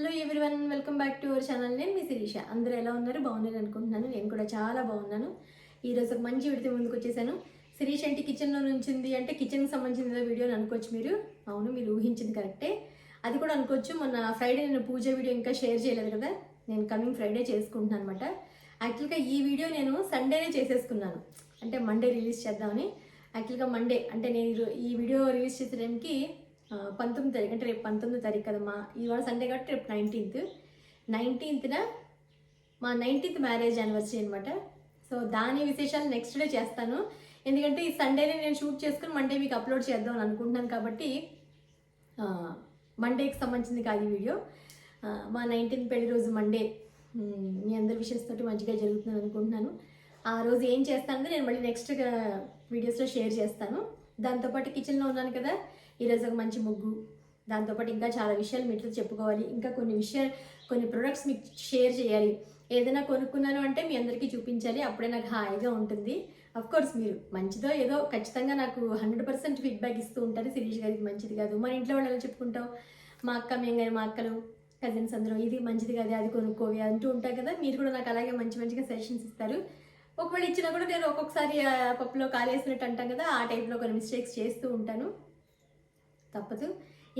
Hello everyone welcome back to our channel నేను మీ శిరీష. అందరూ ఎలా ఉన్నారు? బాగున్నారు అనుకుంటున్నాను. నేను కూడా చాలా బాగున్నాను. ఈ రోజు ఒక మంచి విడితే ముందుకు వచ్చేసాను. శిరీష్ అంటే కిచెన్లో నుంచింది అంటే కిచెన్కి సంబంధించిన వీడియోని అనుకోవచ్చు మీరు. అవును మీరు ఊహించింది కరెక్టే అది కూడా అనుకోవచ్చు. మొన్న ఫ్రైడే నేను పూజ వీడియో ఇంకా షేర్ చేయలేదు కదా. నేను కమింగ్ ఫ్రైడే చేసుకుంటున్నాను అనమాట యాక్చువల్గా ఈ వీడియో నేను సండేనే చేసేసుకున్నాను. అంటే మండే రిలీజ్ చేద్దామని. యాక్చువల్గా మండే అంటే నేను ఈ వీడియో రిలీజ్ చేసే టైంకి పంతొమ్మిది తారీఖు అంటే రేపు పంతొమ్మిది తారీఖు కదమ్మా. ఇవాళ సండే కాబట్టి రేపు నైన్టీన్త్ నైన్టీన్త్న మా నైన్టీన్త్ మ్యారేజ్ యానివర్సరీ అనమాట సో దాని విశేషాలు నెక్స్ట్ డే చేస్తాను. ఎందుకంటే ఈ సండేనే నేను షూట్ చేసుకుని మండే మీకు అప్లోడ్ చేద్దాం అని అనుకుంటున్నాను కాబట్టి మండేకి సంబంధించింది కాదు ఈ వీడియో మా నైన్టీన్త్ పెళ్ళి రోజు మండే మీ అందరి విషయస్ తోటి మంచిగా జరుగుతుంది అనుకుంటున్నాను. ఆ రోజు ఏం చేస్తానంటే నేను మళ్ళీ నెక్స్ట్ వీడియోస్లో షేర్ చేస్తాను. దాంతోపాటు కిచెన్లో ఉన్నాను కదా ఈరోజు ఒక మంచి ముగ్గు. దాంతోపాటు ఇంకా చాలా విషయాలు మీతో చెప్పుకోవాలి. ఇంకా కొన్ని విషయాలు కొన్ని ప్రొడక్ట్స్ మీకు షేర్ చేయాలి. ఏదైనా కొనుక్కున్నాను అంటే మీ అందరికీ చూపించాలి. అప్పుడే నాకు హాయిగా ఉంటుంది. కోర్స్ మీరు మంచిదో ఏదో ఖచ్చితంగా నాకు హండ్రెడ్ పర్సెంట్ ఫీడ్బ్యాక్ ఇస్తూ ఉంటారు. శిరీష్ గారికి మంచిది కాదు. మన ఇంట్లో వాళ్ళు ఎలా చెప్పుకుంటాం మా అక్క మేము కానీ మా అక్కలు కజిన్స్ అందరూ ఇది మంచిది కాదు అది కొనుక్కోవి అంటూ ఉంటాయి కదా. మీరు కూడా నాకు అలాగే మంచి మంచిగా సజెషన్స్ ఇస్తారు. ఒకవేళ ఇచ్చినా కూడా నేను ఒక్కొక్కసారి పప్పులో కాలేసినట్టు అంటాం కదా ఆ టైప్లో కొన్ని మిస్టేక్స్ చేస్తూ ఉంటాను. తప్పదు.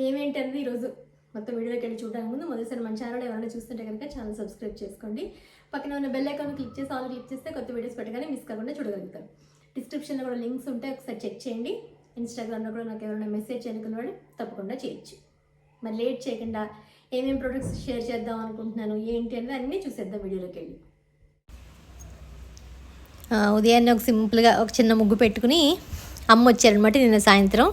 ఏమేంటి అనేది ఈరోజు మొత్తం వీడియోకి వెళ్ళి చూడడానికి ముందు మొదటిసారి మన ఛానల్ ఎవరైనా చూస్తుంటే కనుక ఛానల్ సబ్స్క్రైబ్ చేసుకోండి. పక్కన ఉన్న బెల్ ఐకాన్ క్లిక్ చేసి ఆల్ క్లిక్ చేస్తే కొత్త వీడియోస్ పెట్టగానే మిస్ కాకుండా చూడగలుగుతారు. డిస్క్రిప్షన్లో కూడా లింక్స్ ఉంటాయి ఒకసారి చెక్ చేయండి. ఇన్స్టాగ్రామ్లో కూడా నాకు ఎవరైనా మెసేజ్ చేయనుకున్న తప్పకుండా చేయొచ్చు. మరి లేట్ చేయకుండా ఏమేమి ప్రొడక్ట్స్ షేర్ చేద్దాం అనుకుంటున్నాను ఏంటి అనేది అన్నీ చూసేద్దాం వీడియోలోకి వెళ్ళి. ఉదయాన్నే ఒక సింపుల్గా ఒక చిన్న ముగ్గు పెట్టుకుని అమ్మ వచ్చారనమాట నిన్న సాయంత్రం.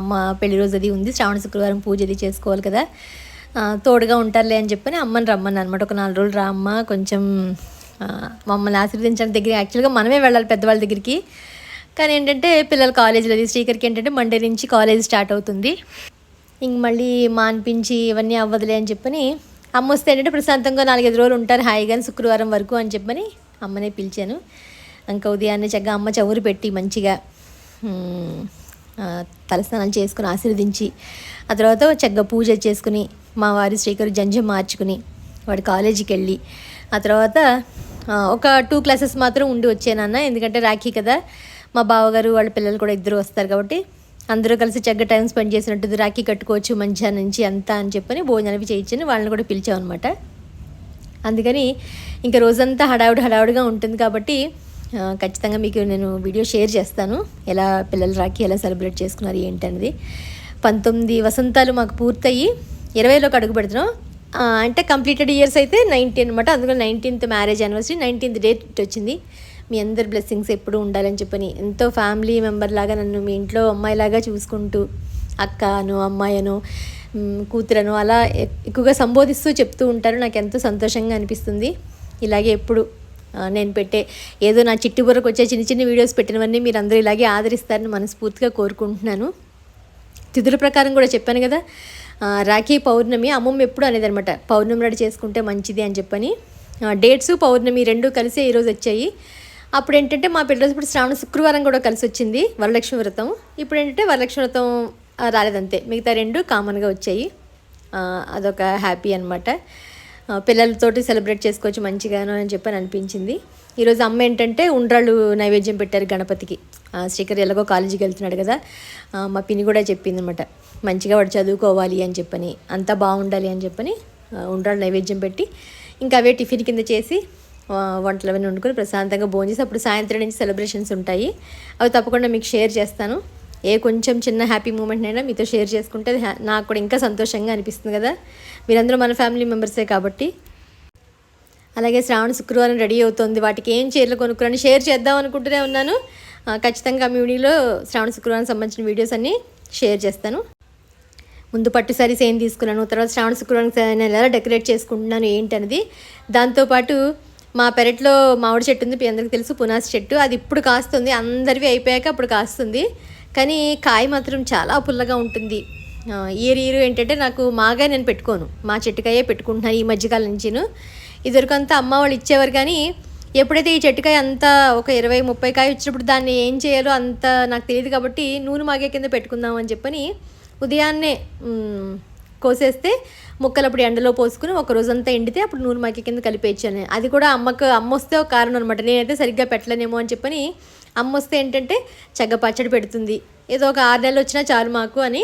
అమ్మ పెళ్ళి రోజు అది ఉంది. శ్రావణ శుక్రవారం పూజ అది చేసుకోవాలి కదా. తోడుగా ఉంటారులే అని చెప్పని అమ్మని రమ్మని అనమాట ఒక నాలుగు రోజులు రా అమ్మ. కొంచెం మమ్మల్ని ఆశీర్వదించడానికి దగ్గర యాక్చువల్గా మనమే వెళ్ళాలి పెద్దవాళ్ళ దగ్గరికి. కానీ ఏంటంటే పిల్లలు కాలేజీలో అది శ్రీకర్కి ఏంటంటే మండే నుంచి కాలేజ్ స్టార్ట్ అవుతుంది. ఇంక మళ్ళీ మాన్పించి ఇవన్నీ అవ్వదులే అని చెప్పని అమ్మ వస్తే ఏంటంటే ప్రశాంతంగా నాలుగైదు రోజులు ఉంటారు. హాయిగా శుక్రవారం వరకు అని చెప్పని అమ్మనే పిలిచాను. ఇంకా ఉదయాన్నే చక్కగా అమ్మ చవురు పెట్టి మంచిగా తలస్నానాలు చేసుకుని ఆశీర్వదించి ఆ తర్వాత చక్కగా పూజ చేసుకుని మా వారి శ్రీకరు జంజం మార్చుకుని వాడు కాలేజీకి వెళ్ళి ఆ తర్వాత ఒక టూ క్లాసెస్ మాత్రం ఉండి వచ్చానన్న ఎందుకంటే రాఖీ కదా మా బావగారు వాళ్ళ పిల్లలు కూడా ఇద్దరు వస్తారు కాబట్టి అందరూ కలిసి చక్కగా టైం స్పెండ్ చేసినట్టు రాఖీ కట్టుకోవచ్చు మంచిగా నుంచి అంతా అని చెప్పని భోజనాలు చేయించని వాళ్ళని కూడా పిలిచామన్నమాట. అందుకని ఇంకా రోజంతా హడావుడి హడావుడిగా ఉంటుంది కాబట్టి ఖచ్చితంగా మీకు నేను వీడియో షేర్ చేస్తాను. ఎలా పిల్లలు రాఖీ ఎలా సెలబ్రేట్ చేసుకున్నారు ఏంటనేది పంతొమ్మిది వసంతాలు మాకు పూర్తయ్యి ఇరవైలోకి అడుగు పెడుతున్నాం. అంటే కంప్లీటెడ్ ఇయర్స్ అయితే నైన్టీన్ అనమాట అందుకని nineteenth marriage anniversary nineteenth date వచ్చింది. మీ అందరి బ్లెస్సింగ్స్ ఎప్పుడు ఉండాలని చెప్పని ఎంతో ఫ్యామిలీ మెంబర్ లాగా నన్ను మీ ఇంట్లో అమ్మాయిలాగా చూసుకుంటూ అక్కను అమ్మాయను కూతురను అలా ఎక్కువగా సంబోధిస్తూ చెప్తూ ఉంటారు. నాకు ఎంతో సంతోషంగా అనిపిస్తుంది. ఇలాగే ఎప్పుడు నేను పెట్టే ఏదో నా చిట్టు బుర్రకు వచ్చే చిన్న చిన్న వీడియోస్ పెట్టినవన్నీ మీరు అందరూ ఇలాగే ఆదరిస్తారని మనస్ఫూర్తిగా కోరుకుంటున్నాను. తిథుల ప్రకారం కూడా చెప్పాను కదా రాఖీ పౌర్ణమి అమ్మమ్మ ఎప్పుడు అనేది అనమాట పౌర్ణమి నాడు చేసుకుంటే మంచిది అని చెప్పని. డేట్స్ పౌర్ణమి రెండు కలిసి ఈరోజు వచ్చాయి. అప్పుడు ఏంటంటే మా పిల్లలు రోజు ఇప్పుడు శ్రావణ శుక్రవారం కూడా కలిసి వచ్చింది వరలక్ష్మి వ్రతం. ఇప్పుడు ఏంటంటే వరలక్ష్మి వ్రతం రాలేదంతే మిగతా రెండు కామన్గా వచ్చాయి. అదొక హ్యాపీ అనమాట పిల్లలతోటి సెలబ్రేట్ చేసుకోవచ్చు మంచిగాను అని చెప్పని అనిపించింది. ఈరోజు అమ్మ ఏంటంటే ఉండ్రాళ్ళు నైవేద్యం పెట్టారు గణపతికి. శ్రీకర్ ఎలాగో కాలేజీకి వెళ్తున్నాడు కదా మా పిన్ని కూడా చెప్పింది అనమాట మంచిగా వాడు చదువుకోవాలి అని చెప్పని అంతా బాగుండాలి అని చెప్పని ఉండ్రాళ్ళు నైవేద్యం పెట్టి ఇంకా అవే టిఫిన్ కింద చేసి వంటలు అవన్నీ వండుకొని ప్రశాంతంగా భోజనం చేసి అప్పుడు సాయంత్రం నుంచి సెలబ్రేషన్స్ ఉంటాయి. అవి తప్పకుండా మీకు షేర్ చేస్తాను. ఏ కొంచెం చిన్న హ్యాపీ మూమెంట్ అయినా మీతో షేర్ చేసుకుంటే నాకు కూడా ఇంకా సంతోషంగా అనిపిస్తుంది కదా. మీరందరూ మన ఫ్యామిలీ మెంబర్సే కాబట్టి. అలాగే శ్రావణ శుక్రవారం రెడీ అవుతుంది. వాటికి ఏం చీరలు కొనుక్కుని షేర్ చేద్దాం అనుకుంటూనే ఉన్నాను. ఖచ్చితంగా కమ్యూనిటీలో శ్రావణ శుక్రవారం సంబంధించిన వీడియోస్ అన్నీ షేర్ చేస్తాను. ముందు పట్టు సారీస్ ఏం తీసుకున్నాను తర్వాత శ్రావణ శుక్రవారం నేను ఎలా డెకరేట్ చేసుకుంటున్నాను ఏంటనేది దాంతోపాటు మా పెరట్లో మామిడి చెట్టు ఉంది మీ అందరికీ తెలుసు పునాసి చెట్టు. అది ఇప్పుడు కాస్తుంది అందరివి అయిపోయాక అప్పుడు కాస్తుంది. కానీ కాయ మాత్రం చాలా పుల్లగా ఉంటుంది. ఇయర్ ఇయర్ ఏంటంటే నాకు మాగా నేను పెట్టుకోను. మా చెట్టుకాయే పెట్టుకుంటున్నాను ఈ మధ్యకాలం వరకు అంతా అమ్మ వాళ్ళు ఇచ్చేవారు కానీ ఎప్పుడైతే ఈ చెట్టుకాయ అంతా ఒక ఇరవై ముప్పై కాయ వచ్చినప్పుడు దాన్ని ఏం చేయాలో అంత నాకు తెలియదు కాబట్టి నూనె మాగే కింద పెట్టుకుందాం అని చెప్పని ఉదయాన్నే కోసేస్తే ముక్కలు అప్పుడు ఎండలో పోసుకుని ఒక రోజంతా ఎండితే అప్పుడు నూనె మాకి కింద కలిపేయచ్చాను. అది కూడా అమ్మకు అమ్మ వస్తే ఒక కారణం అనమాట నేనైతే సరిగ్గా పెట్టలేనేమో అని చెప్పని అమ్మ వస్తే ఏంటంటే చగ్గ పచ్చడి పెడుతుంది. ఏదో ఒక ఆరు నెలలు వచ్చినా చాలు మాకు అని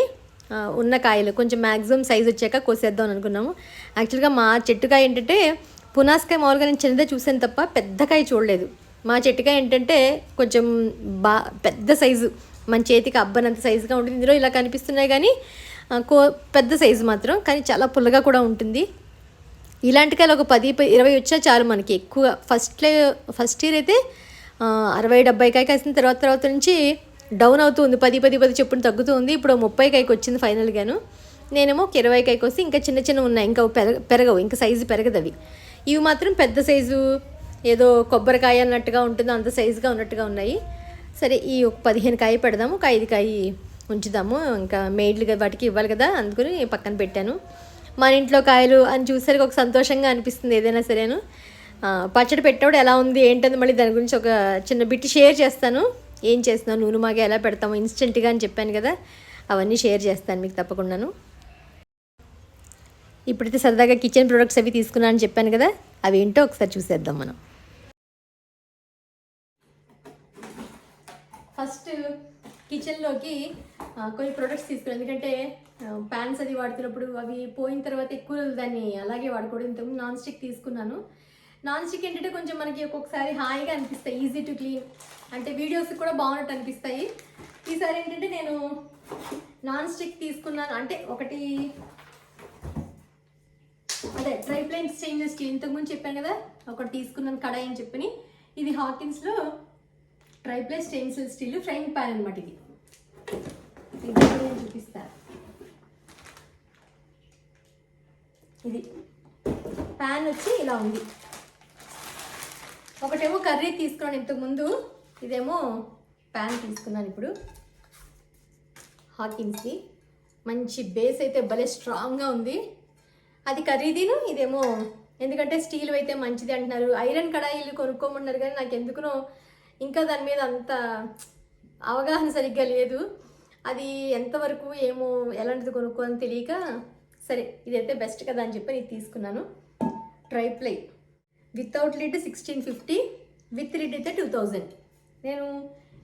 ఉన్న కాయలు. కొంచెం మ్యాక్సిమం సైజ్ వచ్చాక కోసేద్దాం అనుకున్నాము. యాక్చువల్గా మా చెట్టుకాయ ఏంటంటే పునాస్కాయ మామూలుగా నేను చిన్నదే చూసాను తప్ప పెద్ద కాయ చూడలేదు. మా చెట్టుకాయ ఏంటంటే కొంచెం బా పెద్ద సైజు. మన చేతికి అబ్బనంత సైజుగా ఉంటుంది. ఇందులో ఇలా కనిపిస్తున్నాయి కానీ కో పెద్ద సైజు మాత్రం. కానీ చాలా పుల్లగా కూడా ఉంటుంది. ఇలాంటి కాయలు ఒక పది ఇరవై వచ్చా చాలు మనకి ఎక్కువ. ఫస్ట్ ఫస్ట్ ఇయర్ అయితే అరవై డెబ్బై వేసిన తర్వాత తర్వాత నుంచి డౌన్ అవుతుంది పది పది పది చెప్పున తగ్గుతుంది ఇప్పుడు ముప్పైకాయకి వచ్చింది ఫైనల్గాను నేనేమో ఒక ఇరవైకాయకి వస్తే ఇంకా చిన్న చిన్న ఉన్నాయి. ఇంకా పెరగ పెరగవు. ఇంకా సైజు పెరగదు అవి. ఇవి మాత్రం పెద్ద సైజు ఏదో కొబ్బరికాయ అన్నట్టుగా ఉంటుందో. అంత సైజుగా ఉన్నట్టుగా ఉన్నాయి. సరే ఈ ఒక పదిహేను కాయ పెడదాము. ఒక ఐదు కాయ ఉంచుదాము. ఇంకా మెయిడ్లు వాటికి ఇవ్వాలి కదా. అందుకని పక్కన పెట్టాను. మన ఇంట్లో కాయలు అని చూసరికి ఒక సంతోషంగా అనిపిస్తుంది ఏదైనా సరేను. పచ్చడి పెట్టేవాడు ఎలా ఉంది ఏంటని మళ్ళీ దాని గురించి ఒక చిన్న బిట్ షేర్ చేస్తాను. ఏం చేస్తున్నాను నూనె మాగా ఎలా పెడతాము ఇన్స్టెంట్గా అని చెప్పాను కదా అవన్నీ షేర్ చేస్తాను మీకు తప్పకుండాను. ఇప్పుడైతే సరదాగా కిచెన్ ప్రొడక్ట్స్ అవి తీసుకున్నాను అని చెప్పాను కదా అవి ఏంటో ఒకసారి చూసేద్దాం మనం. ఫస్ట్ కిచెన్లోకి కొన్ని ప్రొడక్ట్స్ తీసుకున్నాను. ఎందుకంటే ప్యాన్స్ అది వాడుతున్నప్పుడు అవి పోయిన తర్వాత ఎక్కువ దాన్ని అలాగే వాడకూడదు ఇంతకుముందు నాన్ స్టిక్ తీసుకున్నాను. నాన్ స్టిక్ ఏంటంటే కొంచెం మనకి ఒక్కొక్కసారి హాయిగా అనిపిస్తాయి ఈజీ టు క్లీన్ అంటే వీడియోస్ కూడా బాగున్నట్టు అనిపిస్తాయి. ఈసారి ఏంటంటే నేను నాన్ స్టిక్ తీసుకున్నాను. అంటే ఒకటి అదే ట్రై ప్లేన్ స్టెయిన్లెస్ స్టీల్ ఇంతకుముందు చెప్పాను కదా ఒకటి తీసుకున్నాను కడాయి అని చెప్పని. ఇది హాకిన్స్లో tri ply stainless steel frying pan అనమాట ఇది. ఇది నేను ఇది. ప్యాన్ వచ్చి ఇలా ఉంది. ఒకటేమో కర్రీ తీసుకున్నాను ఇంతకుముందు. ఇదేమో ప్యాన్ తీసుకున్నాను ఇప్పుడు. హాకిన్స్ది మంచి బేస్ అయితే భలే స్ట్రాంగ్గా ఉంది. అది ఖరీదీను ఇదేమో ఎందుకంటే స్టీల్ అయితే మంచిది అంటున్నారు. ఐరన్ కడాయిలు కొనుక్కోమన్నారు కానీ నాకు ఎందుకునో ఇంకా దాని మీద అంత అవగాహన సరిగ్గా లేదు. అది ఎంతవరకు ఏమో ఎలాంటిది కొనుక్కోని తెలియక సరే ఇదైతే బెస్ట్ కదా అని చెప్పి నేను తీసుకున్నాను. Tri ply without lid sixteen fifty with lid అయితే టూ థౌజండ్ నేను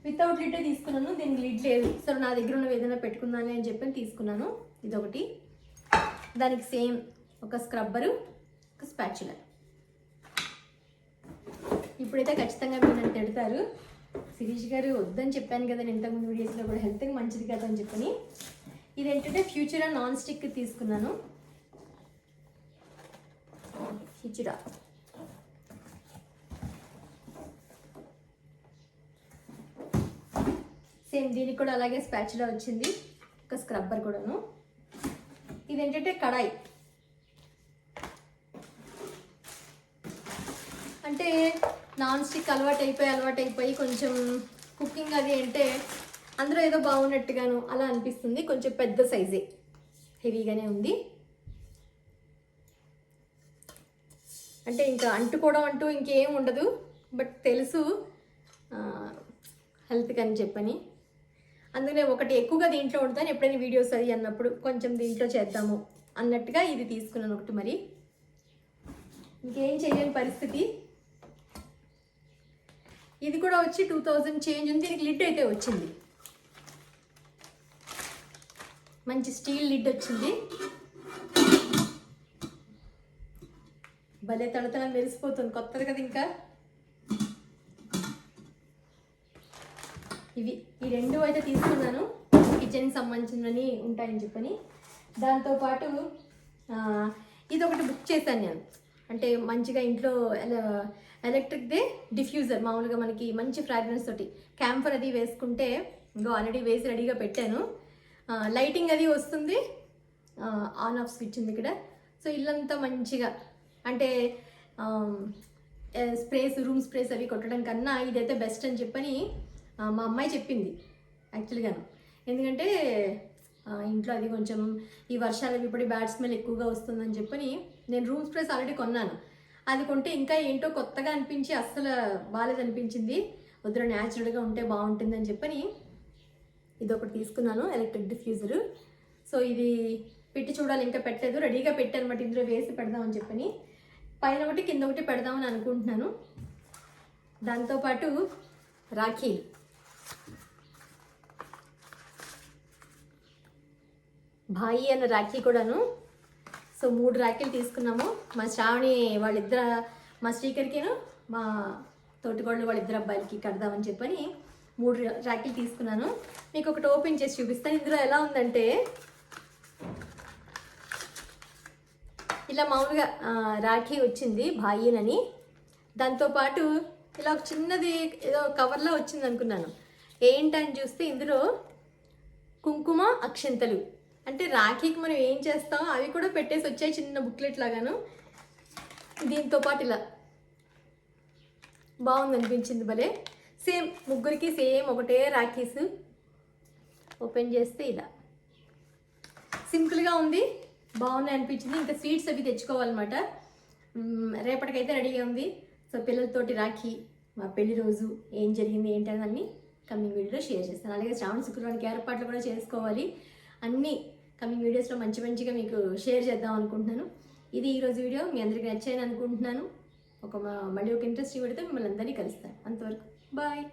వితౌట్ లిడ్ తీసుకున్నాను దీనికి లిడ్ లేదు. సో నా దగ్గర ఉన్నవి ఏదైనా పెట్టుకుందాని అని చెప్పి తీసుకున్నాను. ఇదొకటి. దానికి సేమ్ ఒక స్క్రబ్బరు ఒక స్పాచులర్ ఇప్పుడైతే ఖచ్చితంగా మీరు నన్ను తిడతారు. శిరీష్ గారు వద్దని చెప్పాను కదా నేను ఇంతకుముందు వీడియోస్లో కూడా హెల్త్కి మంచిది కదా అని చెప్పని. ఇది ఏంటంటే ఫ్యూచరా నాన్ స్టిక్ తీసుకున్నాను. ఫ్యూచరా సేమ్ దీనికి కూడా అలాగే స్పాచులా వచ్చింది ఒక స్క్రబ్బర్ కూడాను. ఇది ఏంటంటే కడాయి. అంటే నాన్ స్టిక్ అలవాటు అయిపోయి అలవాటు అయిపోయి కొంచెం కుకింగ్ అది అంటే అందులో ఏదో బాగున్నట్టుగాను అలా అనిపిస్తుంది కొంచెం పెద్ద సైజే. హెవీగానే ఉంది. అంటే ఇంకా అంటుకోవడం అంటూ ఇంకేం ఉండదు బట్ తెలుసు హెల్త్కి అని చెప్పని. అందుకనే ఒకటి ఎక్కువగా దీంట్లో ఉంటాను ఎప్పుడైనా వీడియోస్ అది అన్నప్పుడు కొంచెం దీంట్లో చేద్దాము అన్నట్టుగా ఇది తీసుకున్నాను ఒకటి మరి. ఇంకేం చేయలేని పరిస్థితి. ఇది కూడా వచ్చి టూ థౌజండ్ చేంజ్ ఉంది దీనికి లిడ్ అయితే వచ్చింది. మంచి స్టీల్ లిడ్ వచ్చింది. భలే తడతల మెరిసిపోతుంది కొత్తది కదా ఇంకా. ఇవి ఈ రెండు అయితే తీసుకున్నాను. కిచెన్కి సంబంధించినవి ఉంటాయని చెప్పని. దాంతోపాటు ఇది ఒకటి బుక్ చేశాను నేను. అంటే మంచిగా ఇంట్లో ఎల- ఎలక్ట్రిక్దే డిఫ్యూజర్. మామూలుగా మనకి మంచి ఫ్రాగ్రెన్స్ తోటి. క్యాంఫర్ అది వేసుకుంటే ఇంకో ఆల్రెడీ వేసి రెడీగా పెట్టాను. లైటింగ్ అది వస్తుంది. ఆన్ ఆఫ్ స్విచ్ ఉంది ఇక్కడ. సో ఇల్లంతా మంచిగా. అంటే స్ప్రేస్ రూమ్ స్ప్రేస్ అవి కొట్టడం కన్నా ఇదైతే బెస్ట్ అని చెప్పని మా అమ్మాయి చెప్పింది యాక్చువల్గాను. ఎందుకంటే ఇంట్లో అది కొంచెం ఈ వర్షాలు ఇప్పుడు బ్యాడ్ స్మెల్ ఎక్కువగా వస్తుందని చెప్పని నేను రూమ్ స్ప్రేస్ ఆల్రెడీ కొన్నాను. అది కొంటే ఇంకా ఏంటో కొత్తగా అనిపించి అస్సలు బాగాలేదనిపించింది వద్దు న్యాచురల్గా ఉంటే బాగుంటుందని చెప్పని ఇది ఒకటి తీసుకున్నాను ఎలక్ట్రిక్ డిఫ్యూజర్. సో ఇది పెట్టి చూడాలి ఇంకా పెట్టలేదు. రెడీగా పెట్టానమాట ఇందులో వేసి పెడదామని చెప్పని. పైన ఒకటి కింద ఒకటి పెడదామని అనుకుంటున్నాను. దాంతోపాటు రాఖీ. భాయి అన్న రాఖీ కూడాను. సో మూడు రాఖీలు తీసుకున్నాము. మా శ్రావణి వాళ్ళిద్దరు మా శ్రీకర్కిను మా తోటికోళ్ళు వాళ్ళిద్దరు అబ్బాయిలకి కడదామని చెప్పని మూడు రాఖీలు తీసుకున్నాను. మీకు ఒకటి ఓపెన్ చేసి చూపిస్తాను. ఇందులో ఎలా ఉందంటే ఇలా మామూలుగా రాఖీ వచ్చింది భాయినని దాంతోపాటు ఇలా ఒక చిన్నది ఏదో కవర్లో వచ్చింది అనుకున్నాను ఏంటని చూస్తే ఇందులో కుంకుమ అక్షంతలు. అంటే రాఖీకి మనం ఏం చేస్తాం అవి కూడా పెట్టేసి వచ్చాయి చిన్న బుక్లెట్ లాగాను. దీంతో పాటు ఇలా బాగుంది అనిపించింది భలే. సేమ్ ముగ్గురికి సేమ్ ఒకటే రాఖీస్. ఓపెన్ చేస్తే ఇలా. సింపుల్గా ఉంది. బాగుంది అనిపించింది. ఇంకా స్వీట్స్ అవి తెచ్చుకోవాలన్నమాట. రేపటికైతే రెడీగా ఉంది. సో పిల్లలతోటి రాఖీ మా పెళ్ళి రోజు ఏం జరిగింది ఏంటని అన్నీ కమింగ్ వీడియోలో షేర్ చేస్తాను. అలాగే శ్రావణ శుక్రవారికి ఏర్పాట్లు కూడా చేసుకోవాలి. అన్నీ కమింగ్ వీడియోస్లో మంచి మంచిగా మీకు షేర్ చేద్దాం అనుకుంటున్నాను. ఇది ఈరోజు వీడియో. మీ అందరికీ నచ్చాయని అనుకుంటున్నాను. ఒక మళ్ళీ ఒక ఇంట్రెస్ట్ వీడియోతో మిమ్మల్ని అందరినీ కలుస్తాను. అంతవరకు బాయ్